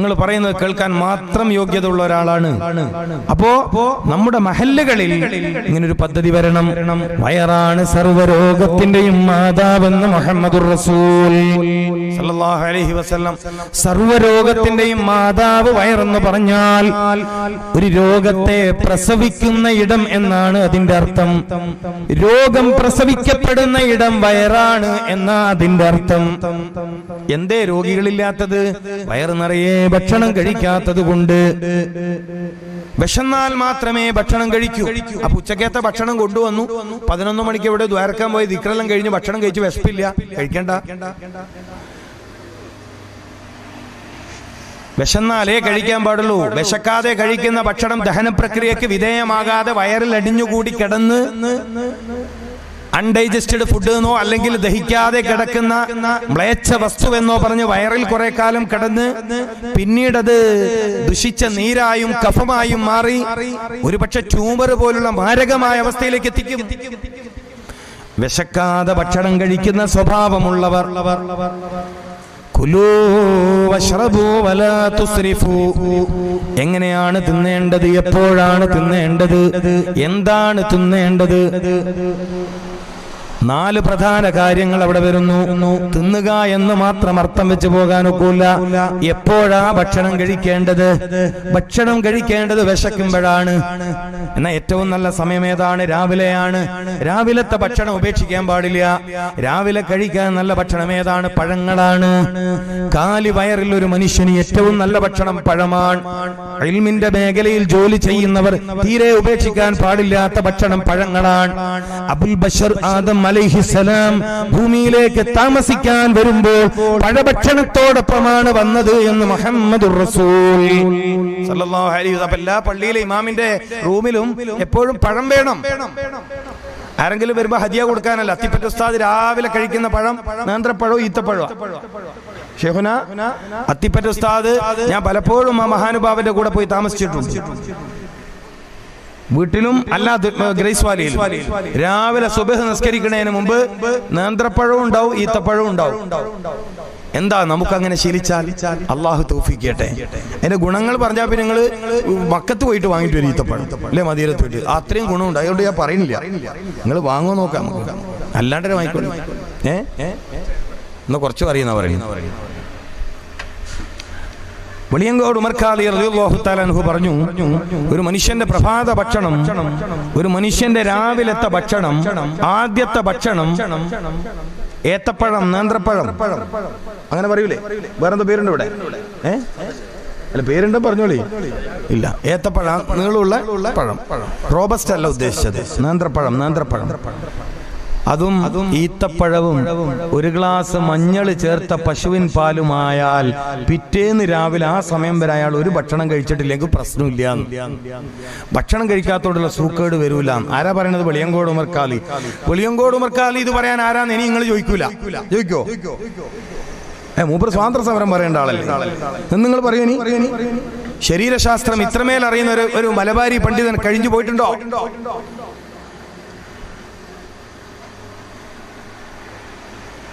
നിങ്ങൾ പറയുന്നത് കേൾക്കാൻ മാത്രം യോഗ്യത ഉള്ള ഒരാളാണ്. അപ്പോ നമ്മുടെ മഹല്ലുകളിൽ ഇങ്ങനെ ഒരു പദ്ധതി വരണം. വയറാണ് സർവരോഗത്തിന്റെയും മാതാവെന്ന് മുഹമ്മദുർ റസൂൽ. അലൈഹി വസല്ലം. സർവരോഗത്തിന്റെയും മാതാവ് വയറെന്ന് പറഞ്ഞാൽ ഒരു രോഗത്തെ പ്രസവിക്കുന്ന ഇടം എന്നാണ് അതിന്റെ അർത്ഥം. രോഗം പ്രസവിക്കപ്പെടുന്ന ഇടം വയറാണ് എന്നാ അതിന്റെ അർത്ഥം. എന്തേ രോഗികളില്ലാത്തത്? വയറ് നിറയെ ഭക്ഷണം കഴിക്കാത്തത് കൊണ്ട് വിശന്നാൽ മാത്രമേ ഭക്ഷണം കഴിക്കൂ. അപ്പൊ ഉച്ചക്കത്തെ ഭക്ഷണം കൊണ്ടുവന്നു. പതിനൊന്ന് മണിക്ക് ഇവിടെ ദ്വാരക്കാൻ പോയി. ദിക്രെല്ലാം കഴിഞ്ഞ് ഭക്ഷണം കഴിച്ച് വിശപ്പില്ല. കഴിക്കണ്ട. വിശന്നാലേ കഴിക്കാൻ പാടുള്ളൂ. വിശക്കാതെ കഴിക്കുന്ന ഭക്ഷണം ദഹന പ്രക്രിയക്ക് വിധേയമാകാതെ വയറിൽ അടിഞ്ഞുകൂടി കിടന്ന് അൺഡൈജസ്റ്റഡ് ഫുഡ് എന്നോ അല്ലെങ്കിൽ ദഹിക്കാതെ കിടക്കുന്ന മ്ലേച്ഛ വസ്തു എന്നോ പറഞ്ഞ് വയറിൽ കുറെ കാലം കിടന്ന് പിന്നീടത് ദുഷിച്ച നീരായും കഫമായും മാറി ഒരുപക്ഷെ ട്യൂമർ പോലുള്ള മാരകമായ അവസ്ഥയിലേക്ക് എത്തിക്കും. വിശക്കാതെ ഭക്ഷണം കഴിക്കുന്ന സ്വഭാവമുള്ളവർ. എങ്ങനെയാണ് തിന്നേണ്ടത്? എപ്പോഴാണ് തിന്നേണ്ടത്? എന്താണ് തിന്നേണ്ടത്? നാല് പ്രധാന കാര്യങ്ങൾ അവിടെ വരുന്നു. തിന്നുക എന്ന് മാത്രം അർത്ഥം വെച്ച് പോകാനൊക്കില്ല എപ്പോഴാ ഭക്ഷണം കഴിക്കേണ്ടത്? ഭക്ഷണം കഴിക്കേണ്ടത് വിശക്കുമ്പോഴാണ്. എന്നാ ഏറ്റവും നല്ല സമയം ഏതാണ്? രാവിലെയാണ്. രാവിലത്തെ ഭക്ഷണം ഉപേക്ഷിക്കാൻ പാടില്ല. രാവിലെ കഴിക്കാൻ നല്ല ഭക്ഷണം ഏതാണ്? പഴങ്ങളാണ്. കാലി വയറിൽ ഒരു മനുഷ്യന് ഏറ്റവും നല്ല ഭക്ഷണം പഴമാണ്. ഇൽമിന്റെ മേഖലയിൽ ജോലി ചെയ്യുന്നവർ തീരെ ഉപേക്ഷിക്കാൻ പാടില്ലാത്ത ഭക്ഷണം പഴങ്ങളാണ്. അബുൽ ബഷർ ആദം അലൈഹിസലാം ഭൂമിയിലേക്ക് താമസിക്കാൻ വരുമ്പോൾ പഴഭക്ഷണത്തോടൊപ്പമാണ് വന്നത് എന്ന് മുഹമ്മദ് റസൂൽ. എല്ലാ പള്ളിയിലെ ഇമാമിന്റെ റൂമിലും എപ്പോഴും പഴം വേണം. ആരെങ്കിലും വരുമ്പോ ഹദിയ കൊടുക്കാനല്ല. അത്തിപ്പറ്റ ഉസ്താദ് രാവിലെ കഴിക്കുന്ന പഴം നേന്ത്രപ്പഴവും ഈത്തപ്പഴോ ഷെഹുന അത്തിപ്പറ്റ ഉസ്താദ് ഞാൻ പലപ്പോഴും ആ മഹാനുഭാവന്റെ കൂടെ പോയി താമസിച്ചിട്ടുണ്ട്. വീട്ടിലും അല്ലാതെ ഗ്രേസ് വാലിയിൽ രാവിലെ സുബഹ് നിസ്കരിക്കുന്നതിന് മുമ്പ് നേന്ത്രപ്പഴവും ഉണ്ടാവും ഈത്തപ്പഴവും ഉണ്ടാവും. എന്താ നമുക്ക് അങ്ങനെ ശീലിച്ചാൽ? അള്ളാഹു തോഫിക്കട്ടെ അതിന്റെ ഗുണങ്ങൾ പറഞ്ഞാൽ പിന്നെ നിങ്ങൾ മക്കത്ത് പോയിട്ട് വാങ്ങിട്ട് വരും ഈത്തപ്പഴം അല്ലേ മദീരത്ത് പോയിട്ട്? അത്രയും ഗുണമുണ്ട്. അതുകൊണ്ട് ഞാൻ പറയുന്നില്ല. നിങ്ങൾ വാങ്ങോ നോക്കാം നമുക്ക്. അല്ലാണ്ട് വാങ്ങിക്കോളൂ. ഏ? എന്നാ കുറച്ച് പറയുന്ന പറയുന്നത്. വെളിയങ്കോട് ഉമർഖാദി അൻഹു പറഞ്ഞു ഒരു മനുഷ്യന്റെ പ്രഭാത ഭക്ഷണം ഒരു മനുഷ്യന്റെ രാവിലത്തെ ഭക്ഷണം ആദ്യത്തെ ഭക്ഷണം ഏത്തപ്പഴം നേന്ത്രപ്പഴം. അങ്ങനെ പറയൂലേ? വേറെന്തോ പേരുണ്ട് ഇവിടെ? അല്ല പേരുണ്ട് പറഞ്ഞോളി? ഇല്ല. ഏത്തപ്പഴം നീളമുള്ള പഴം. റോബസ്റ്റ് അല്ല ഉദ്ദേശിച്ചത്. നേന്ത്രപ്പഴം നേന്ത്രപ്പഴം. അതും ഈത്തപ്പഴവും ഒരു ഗ്ലാസ് മഞ്ഞൾ ചേർത്ത പശുവിൻ പാലുമായാൽ പിറ്റേന്ന് രാവിലെ ആ സമയം വരെ അയാൾ ഒരു ഭക്ഷണം കഴിച്ചിട്ടില്ലെങ്കിൽ പ്രശ്നമില്ല ഭക്ഷണം കഴിക്കാത്തോടുള്ള സൂക്കേട് വരൂല. ആരാ പറയണത്? വെളിയങ്കോട് ഉമർക്കാലി വെളിയങ്കോട് ഉമർക്കാലി ഇത് പറയാൻ ആരാന്ന് ഇനി നിങ്ങൾ ചോദിക്കൂല. ചോദിക്കോ? ഏ മൂപ്പർ സ്വാതന്ത്ര്യ സമരം പറയേണ്ട ആളല്ലേ? നിങ്ങൾ പറയൂ ശരീരശാസ്ത്രം ഇത്രമേൽ അറിയുന്ന ഒരു ഒരു മലബാരി പണ്ഡിതൻ കഴിഞ്ഞു പോയിട്ടുണ്ടോ?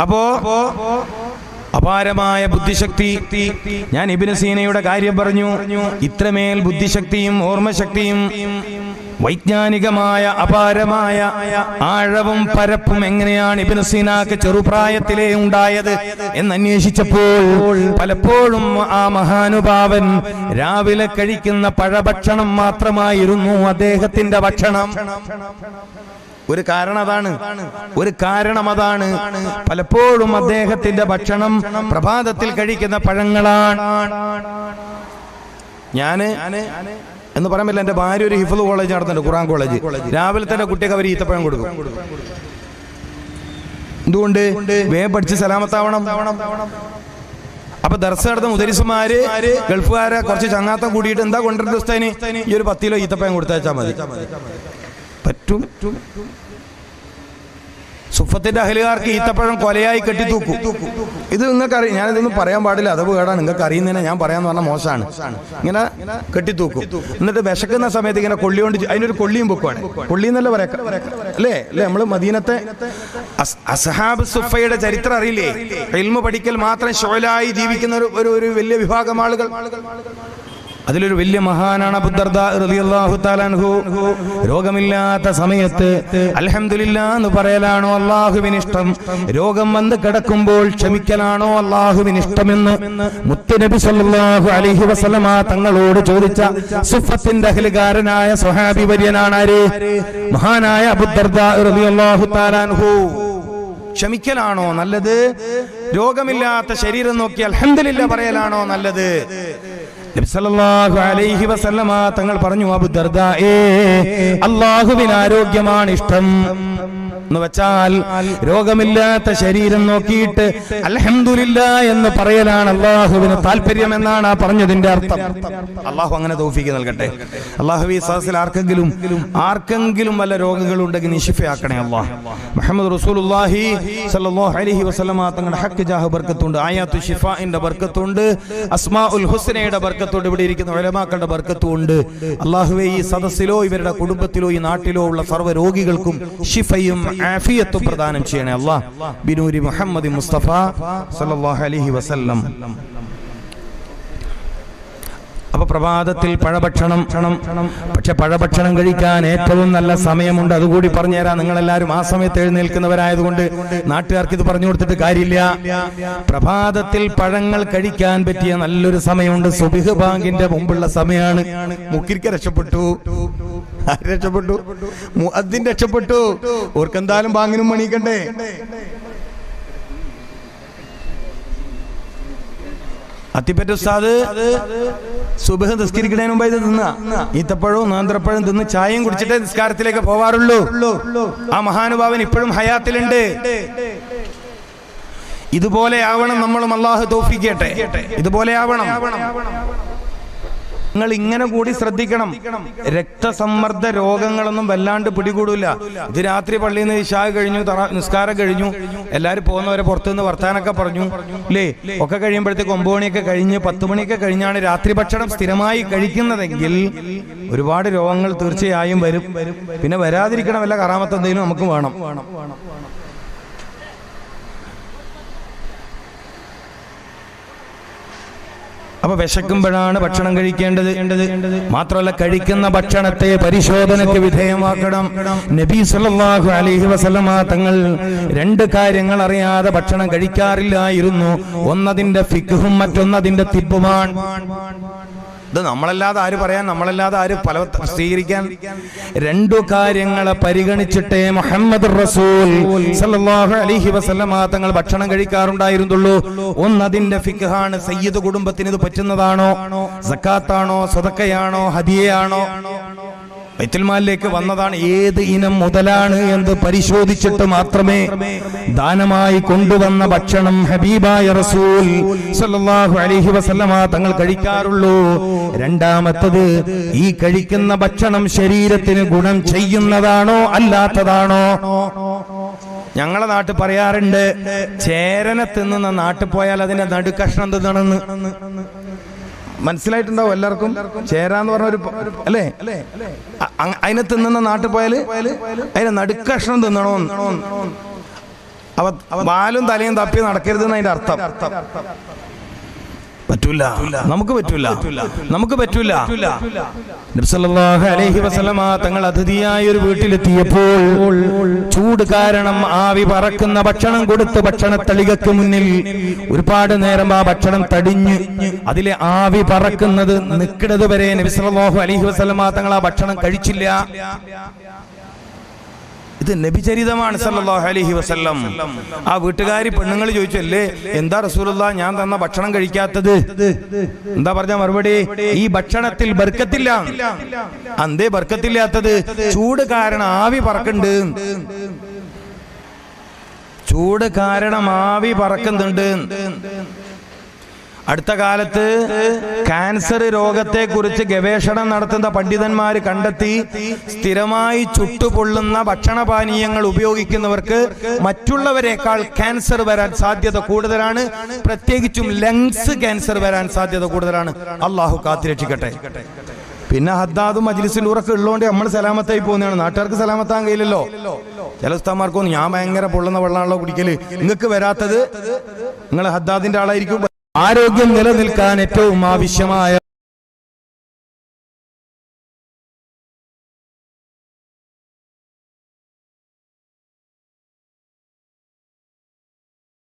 അപ്പോ അപാരമായ ബുദ്ധിശക്തി. ഞാൻ ഇബിന് സീനയുടെ കാര്യം പറഞ്ഞു. ഇത്രമേൽ ബുദ്ധിശക്തിയും ഓർമ്മശക്തിയും വൈജ്ഞാനികമായ അപാരമായ ആഴവും പരപ്പും എങ്ങനെയാണ് ഇബിന് സീനാക്ക് ചെറുപ്രായത്തിലേ ഉണ്ടായത് എന്ന് അന്വേഷിച്ചപ്പോൾ പലപ്പോഴും ആ മഹാനുഭാവൻ രാവിലെ കഴിക്കുന്ന പഴഭക്ഷണം മാത്രമായിരുന്നു അദ്ദേഹത്തിന്റെ ഭക്ഷണം. ഒരു കാരണം അതാണ് ഒരു കാരണം അതാണ് പലപ്പോഴും അദ്ദേഹത്തിന്റെ ഭക്ഷണം പ്രഭാതത്തിൽ കഴിക്കുന്ന പഴങ്ങളാണ്. ഞാൻ എന്ന് പറയാൻ പറ്റില്ല എന്റെ ഭാര്യ ഒരു ഹിഫ്ള് കോളേജ് നടത്തുന്നുണ്ട് ഖുറാൻ കോളേജ്. രാവിലെ തന്നെ കുട്ടിയൊക്കെ അവർ ഈത്തപ്പഴം കൊടുക്കും. എന്തുകൊണ്ട്? വേഗം പഠിച്ച് സലാമത്താവണം. അപ്പൊ ദർശ നടത്തുന്ന മുദരിസുമാര് ഗൾഫുകാരെ കുറച്ച് ചങ്ങാത്തം കൂടിയിട്ട് എന്താ കൊണ്ടുവരുന്ന ദിവസത്തേന് ഈ ഒരു പത്തിലോ ഈത്തപ്പഴം കൊടുത്തയച്ചാൽ മതി. പറ്റും. സുഫത്തിന്റെ അഹലുകാർക്ക് ഈത്തപ്പഴം കൊലയായി കെട്ടിത്തൂക്കും. ഇത് നിങ്ങൾക്ക് അറിയാം ഞാനിതൊന്നും പറയാൻ പാടില്ല. അത് കേടാണ്. നിങ്ങൾക്ക് അറിയുന്നതിനെ ഞാൻ പറയാന്ന് പറഞ്ഞാൽ മോശമാണ്. ഇങ്ങനെ കെട്ടിത്തൂക്കും. എന്നിട്ട് വിശക്കുന്ന സമയത്ത് ഇങ്ങനെ കൊള്ളി കൊണ്ട് അതിനൊരു കൊള്ളിയും പൊക്കുവാണ്. കൊള്ളി എന്നല്ല പറയാം അല്ലേ? അല്ലേ? നമ്മൾ മദീനത്തെ അസഹാബ് സുഫയുടെ ചരിത്രം അറിയില്ലേ? ഇൽമു പഠിക്കൽ മാത്രം ഷോലായി ജീവിക്കുന്ന ഒരു ഒരു വലിയ വിഭാഗം ആളുകൾ. അതിലൊരു വലിയ മഹാനാണ് രോഗമില്ലാത്ത സമയത്ത് അലഹമില്ല എന്ന് പറയലാണോ അള്ളാഹുവിന് ഇഷ്ടം രോഗം വന്ന് കിടക്കുമ്പോൾ ക്ഷമിക്കലാണോ അള്ളാഹുവിന് ഇഷ്ടമെന്ന് മുത്തുനബി സല്ലല്ലാഹു അലൈഹി വസല്ലമ തങ്ങളോട് ചോദിച്ച സുഫത്തിന്റെ അഹ്ലുകാരനായ സുഹാബി വര്യനാണ് മഹാനായ അബുദർദ റളിയല്ലാഹു തആലാൻഹു ക്ഷമിക്കലാണോ നല്ലത്? രോഗമില്ലാത്ത ശരീരം നോക്കി അലഹമില്ല പറയലാണോ നല്ലത്? അലൈഹി വസല്ലമ തങ്ങൾ പറഞ്ഞു അബു ദർദായേ അള്ളാഹുവിന് ആരോഗ്യമാണ് ഇഷ്ടം. എന്ന് വെച്ചാൽ രോഗമില്ലാത്ത ശരീരം നോക്കിയിട്ട് അലഹമില്ല എന്ന് പറയലാണ് അള്ളാഹുവിന് താല്പര്യം എന്നാണ് ആ പറഞ്ഞതിന്റെ അർത്ഥം. അള്ളാഹു അങ്ങനെ തോഫിക്ക് നൽകട്ടെ. അള്ളാഹു ഈ സദസ്സിൽ ആർക്കെങ്കിലും ആർക്കെങ്കിലും വല്ല രോഗങ്ങളുണ്ടെങ്കിൽ നിഷിഫയാക്കണേ അള്ളാഹ് മുഹമ്മദ് റസൂലുള്ളാഹി സല്ലല്ലാഹു അലൈഹി വസല്ലമ തങ്ങളുടെ ഹക്ക് ജാഹ് ബർക്കത്തുണ്ട് ആയാത്തു ഷിഫാഇന്റെ ബർക്കത്തുണ്ട് അസ്മാ ഉൽ ഹുസ്നയുടെ ബർക്കത്തുണ്ട് ഇവിടെ ഇരിക്കുന്ന ഉലമാക്കളുടെ ബർക്കത്തുണ്ട്. അള്ളാഹുവെ ഈ സദസ്സിലോ ഇവരുടെ കുടുംബത്തിലോ ഈ നാട്ടിലോ ഉള്ള സർവ രോഗികൾക്കും ഷിഫയും ആഫിയത്തും പ്രദാനം ചെയ്യണേ അള്ളാഹ് ബിനൂരി മുഹമ്മദ് മുസ്തഫ സല്ലല്ലാഹു അലഹി വസല്ലം. അപ്പൊ പ്രഭാതത്തിൽ പഴഭക്ഷണം. പക്ഷെ പഴഭക്ഷണം കഴിക്കാൻ ഏറ്റവും നല്ല സമയമുണ്ട്. അതുകൂടി പറഞ്ഞുതരാം. നിങ്ങളെല്ലാവരും ആ സമയത്ത് എഴുന്നേൽക്കുന്നവരായതുകൊണ്ട് നാട്ടുകാർക്ക് ഇത് പറഞ്ഞു കൊടുത്തിട്ട് കാര്യമില്ല. പ്രഭാതത്തിൽ പഴങ്ങൾ കഴിക്കാൻ പറ്റിയ നല്ലൊരു സമയമുണ്ട്. സുബിഹ് ബാങ്കിന്റെ മുമ്പുള്ള സമയമാണ് മുക്കിരിക്ക രക്ഷപ്പെട്ടു. രക്ഷപ്പെട്ടു? അതിന് രക്ഷപ്പെട്ടു. ഓർക്കെന്തായാലും ബാങ്കിനും മണിക്കണ്ടേ അത്തിപ്പറ്റ ഉസ്താദ് സുബഹ് നിസ്കരിക്കുന്നതിന് മുമ്പ് ഇത് തിന്ന. ഈത്തപ്പഴവും നേന്ത്രപ്പഴവും തിന്ന് ചായയും കുടിച്ചിട്ടേ നിസ്കാരത്തിലേക്ക് പോവാറുള്ളൂ. ആ മഹാനുഭാവൻ ഇപ്പോഴും ഹയാത്തിലുണ്ട്. ഇതുപോലെ ആവണം നമ്മളും. അള്ളാഹു തോഫിക്കട്ടെ ഇതുപോലെ ആവണം. നിങ്ങൾ ഇങ്ങനെ കൂടി ശ്രദ്ധിക്കണം. രക്തസമ്മർദ്ദ രോഗങ്ങളൊന്നും വല്ലാണ്ട് പിടികൂടില്ല ഇത് രാത്രി പള്ളിയിൽ നിന്ന് ഇഷാ കഴിഞ്ഞു നിസ്കാരം കഴിഞ്ഞു. എല്ലാവരും പോകുന്നവരെ പുറത്തുനിന്ന് വർത്താനൊക്കെ പറഞ്ഞു. അല്ലേ ഒക്കെ കഴിയുമ്പോഴത്തേക്ക് ഒമ്പത് മണിയൊക്കെ കഴിഞ്ഞ് പത്ത് മണിയൊക്കെ കഴിഞ്ഞാണ് രാത്രി ഭക്ഷണം സ്ഥിരമായി കഴിക്കുന്നതെങ്കിൽ ഒരുപാട് രോഗങ്ങൾ തീർച്ചയായും വരും. പിന്നെ വരാതിരിക്കണം വല്ല കറാമത്ത് എന്തെങ്കിലും നമുക്ക് വേണം. അപ്പൊ വിശക്കുമ്പോഴാണ് ഭക്ഷണം കഴിക്കേണ്ടത്. മാത്രമല്ല കഴിക്കുന്ന ഭക്ഷണത്തെ പരിശോധനയ്ക്ക് വിധേയമാക്കണം. നബി സല്ലല്ലാഹു അലൈഹി വസല്ലമ തങ്ങൾ രണ്ട് കാര്യങ്ങൾ അറിയാതെ ഭക്ഷണം കഴിക്കാറില്ലായിരുന്നു. ഒന്നതിന്റെ ഫിഖും മറ്റൊന്നതിന്റെ തിബുമാണ്. ഇത് നമ്മളല്ലാതെ ആര് പറയാൻ നമ്മളല്ലാതെ ആര് പല സ്വീകരിക്കാൻ? രണ്ടു കാര്യങ്ങളെ പരിഗണിച്ചിട്ടേ മുഹമ്മദ് റസൂൽ അലൈഹി വസല്ലമ തങ്ങൾ ഭക്ഷണം കഴിക്കാറുണ്ടായിരുന്നുള്ളൂ. ഒന്ന് അതിന്റെ ഫിഖാണ് സയ്യിദ് കുടുംബത്തിന് ഇത് പറ്റുന്നതാണോ? സക്കാത്താണോ? സ്വതക്കയാണോ? ഹദിയയാണോ? ബൈത്തുൽമാലിലേക്ക് വന്നതാണ് ഏത് ഇനം മുതലാണ് എന്ന് പരിശോധിച്ചിട്ട് മാത്രമേ ദാനമായി കൊണ്ടുവന്ന ഭക്ഷണം ഹബീബായ റസൂൽ സല്ലല്ലാഹു അലൈഹി വസല്ലമ തങ്ങൾ കഴിക്കാറുള്ളൂ. രണ്ടാമത്തത് ഈ കഴിക്കുന്ന ഭക്ഷണം ശരീരത്തിന് ഗുണം ചെയ്യുന്നതാണോ അല്ലാത്തതാണോ? ഞങ്ങളെ നാട്ടിൽ പറയാറുണ്ട് ചേരനെ തിന്നുന്ന നാട്ടിൽ പോയാൽ അതിന്റെ നടുക്കഷ്ണം തിന്നണമെന്ന്. മനസ്സിലായിട്ടുണ്ടാവും എല്ലാവർക്കും. ചേരാന്ന് പറഞ്ഞ ഒരു അല്ലേ? അതിനെ തിന്നുന്ന നാട്ടിൽ പോയാൽ അതിനെ നടുക്കഷ്ണം തിന്നണോ അവ വാലും തലയും തപ്പി നടക്കരുത് അതിന്റെ അർത്ഥം. പറ്റൂല. നമുക്ക് പറ്റൂല. നമുക്ക് പറ്റൂല. അലൈഹി വസല്ലമ തങ്ങൾ അതിഥിയായ ഒരു വീട്ടിലെത്തിയപ്പോൾ ചൂട് കാരണം ആവി പറക്കുന്ന ഭക്ഷണം കൊടുത്ത് ഭക്ഷണത്തളികക്ക് മുന്നിൽ ഒരുപാട് നേരം ആ ഭക്ഷണം തടിഞ്ഞ് അതിലെ ആവി പറക്കുന്നത് നിൽക്കുന്നത് വരെ നബി സല്ലല്ലാഹു അലൈഹി വസല്ലമ തങ്ങൾ ആ ഭക്ഷണം കഴിച്ചില്ല. ഇത് നബിചരിതമാണ് സല്ലല്ലാഹു അലൈഹി വസല്ലം. ആ വീട്ടുകാരി പെണ്ണുങ്ങൾ ചോദിച്ചല്ലേ എന്താ റസൂലുള്ള ഞാൻ തന്ന ഭക്ഷണം കഴിക്കാത്തത്? എന്താ പറഞ്ഞ മറുപടി? ഈ ഭക്ഷണത്തിൽ ബർക്കത്തില്ല. അന്തേ ബർക്കത്തില്ലാത്തത്? ചൂട് കാരണം ആവി പറക്കുന്നുണ്ട്. ചൂട് കാരണം ആവി പറക്കുന്നുണ്ട്. അടുത്ത കാലത്ത് ക്യാൻസർ രോഗത്തെ കുറിച്ച് ഗവേഷണം നടത്തുന്ന പണ്ഡിതന്മാർ കണ്ടെത്തി സ്ഥിരമായി ചുട്ടുപൊള്ളുന്ന ഭക്ഷണപാനീയങ്ങൾ ഉപയോഗിക്കുന്നവർക്ക് മറ്റുള്ളവരെക്കാൾ ക്യാൻസർ വരാൻ സാധ്യത കൂടുതലാണ്. പ്രത്യേകിച്ചും ലങ്സ് ക്യാൻസർ വരാൻ സാധ്യത കൂടുതലാണ്. അള്ളാഹു കാത്തിരക്ഷിക്കട്ടെ പിന്നെ ഹദ്ദാദും മജ്ലിസിലൂറൊക്കെ ഉള്ളതുകൊണ്ട് നമ്മൾ സലാമത്തായി പോകുന്നതാണ്. നാട്ടുകാർക്ക് സലാമത്താൻ കഴിയില്ലല്ലോ. ചില ഉസ്താമാർക്കൊന്നും ഞാൻ ഭയങ്കര പൊള്ളുന്ന വെള്ളമാണല്ലോ കുടിക്കൽ. നിങ്ങൾക്ക് വരാത്തത്? നിങ്ങൾ ഹദ്ദാദിന്റെ ആളായിരിക്കും. ആരോഗ്യം നിലനിൽക്കാൻ ഏറ്റവും ആവശ്യമായ